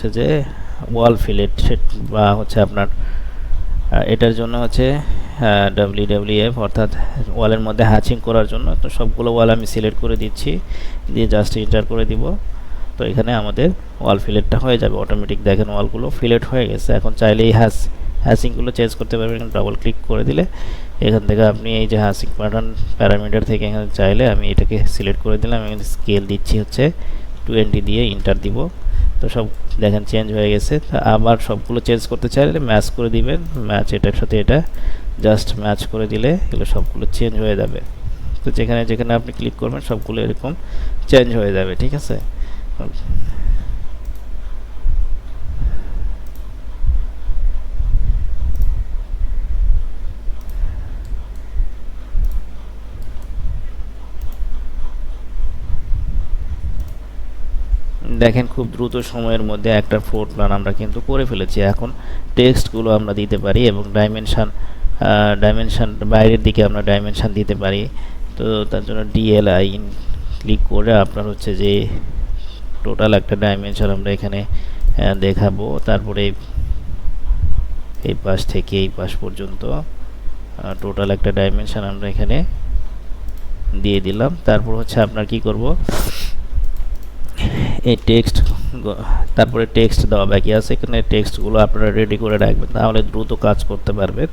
হচ্ছে যে ওয়াল fillet set বা হচ্ছে আপনার এটার জন্য হচ্ছে ডাব্লিউ ডাব্লিউ এফ অর্থাৎ ওয়ালের মধ্যে হ্যাচিং করার জন্য। তো সবগুলো ওয়াল আমি সিলেক্ট করে দিচ্ছি, দিয়ে জাস্ট এন্টার করে দিব। তো এখানে আমাদের ওয়াল ফিলেটটা হয়ে যাবে অটোমেটিক দেখেন ওয়ালগুলো ফিলেট হয়ে গেছে। এখন চাইলে এই হ্যাস হ্যাসিংগুলো চেঞ্জ করতে পারবেন। ডাবল ক্লিক করে দিলে এখান থেকে আপনি এই যে হ্যাসিং প্যাটার্ন প্যারামিটার থেকে এখানে চাইলে আমি এটাকে সিলেক্ট করে দিলাম। এখানে স্কেল দিচ্ছি হচ্ছে টোয়েন্টি দিয়ে ইন্টার দিব। তো সব দেখেন চেঞ্জ হয়ে গেছে। তা আবার সবগুলো চেঞ্জ করতে চাইলে ম্যাচ করে দিবেন। ম্যাচ এটার সাথে এটা জাস্ট ম্যাচ করে দিলে এগুলো সবগুলো চেঞ্জ হয়ে যাবে। তো যেখানে যেখানে আপনি ক্লিক করবেন, সবগুলো এরকম চেঞ্জ হয়ে যাবে, ঠিক আছে? দেখেন খুব দ্রুত সময়ের মধ্যে একটা ফ্লোর প্ল্যান আমরা কিন্তু করে ফেলেছি। এখন টেক্সটগুলো আমরা দিতে পারি এবং ডাইমেনশান ডাইমেনশান বাইরের দিকে আমরা ডাইমেনশান দিতে পারি। তো তার জন্য ডিএলআই ক্লিক করে আপনার হচ্ছে যে টোটাল একটা ডাইমেনশন আমরা এখানে দেখাবো। তারপরে এই পাশ থেকে এই পাশ পর্যন্ত টোটাল একটা ডাইমেনশন আমরা এখানে দিয়ে দিলাম। তারপর হচ্ছে আপনার কি করব? এই টেক্সট তারপরে টেক্সট দেওয়া বাকি আছে। এখানে টেক্সটগুলো আপনারা রেডি করে রাখবেন তাহলে দ্রুত কাজ করতে পারবেন।